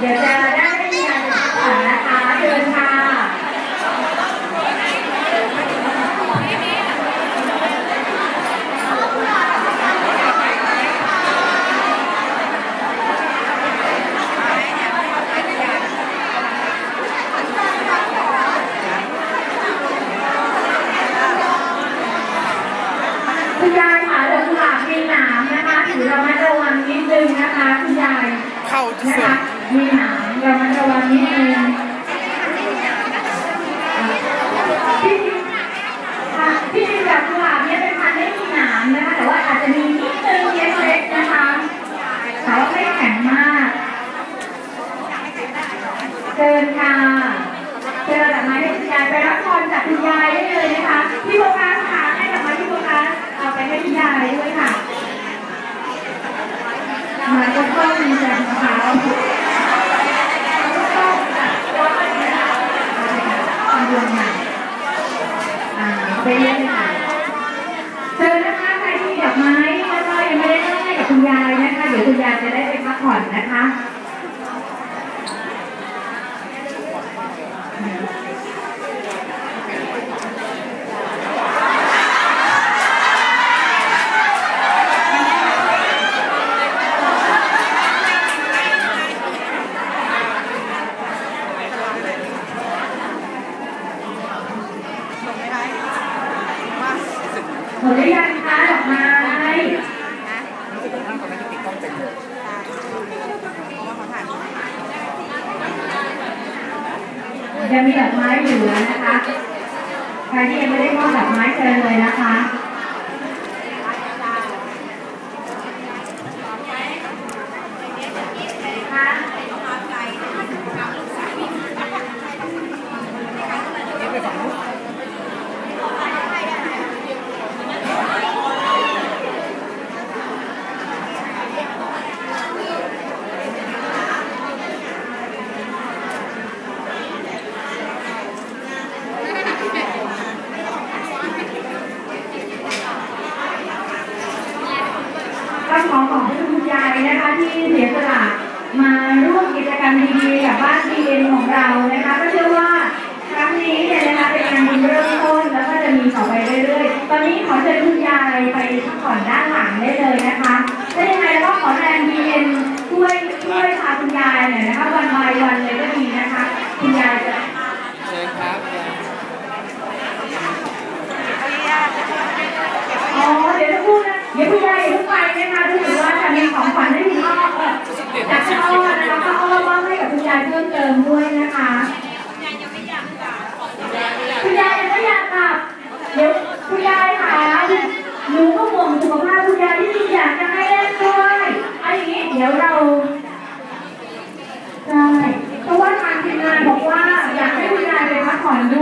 เดี๋ยวจะได้ให้มีการพักผ่อนนะคะเชิญค่ะคุณยายค่ะดอกกุหลาบมีหนามนะคะถือระมัดระวังนิดนึงนะคะคุณยายเข้าที่สุด มีหนามระมัดระวังนิดนึงที่ค่ที่จริงดอกกุหลาบเนี่ยเป็นพันธุ์ไม่มีหนามนะคะแต่ว่าอาจจะมีนิดนึงเล็กๆนะคะแต่ว่าไม่แข็งมากเชิญค่ะเชิญดอกไม้ให้คุณยายไปรับพรจากคุณยายได้เลยนะคะพี่โบกัสค่ะให้ดอกไม้พี่โบกัสเอาไปให้คุณยายด้วยค่ะ มาก็ต้องมีแต่มะพร้าวก็ต้องว่าทำรวมใหม่อ่าไปเรื่อยๆค่ะเชิญนะคะใครที่มีดอกไม้แล้วก็ยังไม่ได้ต้องให้กับคุณยายนะ คุณยายจะได้ไปพักผ่อนนะคะหมดหรือยังคะดอกไม้ ยังมีดอกไม้เหลือนะคะ ใครที่ยังไม่ได้มอบดอกไม้เชิญเลยนะคะ ขอขอบคุณคุณยายนะคะที่เสียสละมาร่วมกิจกรรมดีๆกับบ้านดีเอ็นของเรานะคะ ก็เชื่อว่าครั้งนี้เนี่ยนะคะเป็นงานบุญเริ่มต้นแล้วก็จะมีต่อไปเรื่อยๆ ตอนนี้ขอเชิญคุณยายไปพักผ่อนด้านหลังได้เลยนะคะถ้ายังไงแล้วก็ขอแรงดีเอ็นช่วยช่วยพาคุณยายหน่อยนะคะวันบายวันเลยก็ดีนะคะ คุณยายจะ เพิ่มเติมด้วยนะคะคุณยายยังไม่อยากกลับเดี๋ยวคุณยายค่ะหนูก็ห่วงสุขภาพคุณยายที่จริงอยากจะให้เล่นด้วยเอาอนี้เดี๋ยวเราใช่เพราะว่าทางทีมงานบอกว่าอยากให้คุณยายไปพักผ่อนด้วย